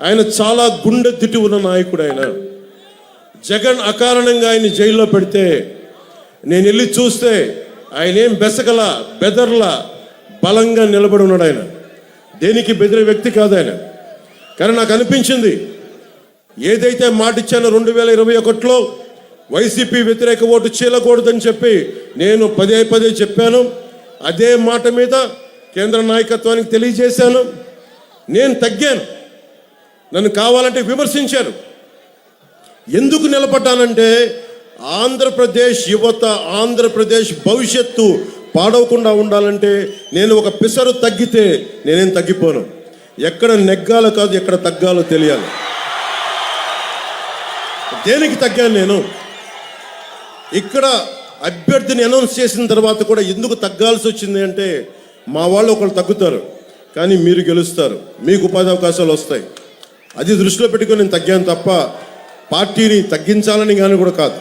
ఆయన చాలా గుండె తిట్టి ఉన్న నాయకుడు ఆయన. జగన్ అకారణంగా ఆయన జైల్లో పెడితే నేను వెళ్ళి చూస్తే ఆయన ఏం బెసగల బెదర్ల బలంగా నిలబడి ఉన్నాడు ఆయన. దేనికి బెదిరే వ్యక్తి కాదు ఆయన. కానీ నాకు అనిపించింది ఏదైతే మాటిచ్చానో రెండు వేల ఇరవై ఒకటిలో వైసీపీ వ్యతిరేక ఓటు చీలకూడదని చెప్పి నేను పదే పదే చెప్పాను. అదే మాట మీద కేంద్ర నాయకత్వానికి తెలియజేశాను. నేను తగ్గాను. నన్ను కావాలంటే విమర్శించారు. ఎందుకు నిలబడ్డానంటే ఆంధ్రప్రదేశ్ యువత ఆంధ్రప్రదేశ్ భవిష్యత్తు పాడవకుండా ఉండాలంటే నేను ఒక పిసరు తగ్గితే నేనేం తగ్గిపోను. ఎక్కడ నెగ్గాలో కాదు ఎక్కడ తగ్గాలో తెలియాలి. దేనికి తగ్గాను నేను? ఇక్కడ అభ్యర్థిని అనౌన్స్ చేసిన తర్వాత కూడా ఎందుకు తగ్గాల్సి వచ్చింది అంటే మా వాళ్ళు ఒకళ్ళు తగ్గుతారు కానీ మీరు గెలుస్తారు. మీకు ఉపాధి అవకాశాలు వస్తాయి. అది దృష్టిలో పెట్టుకొని నేను తగ్గాను తప్ప పార్టీని తగ్గించాలని కానీ కూడా కాదు.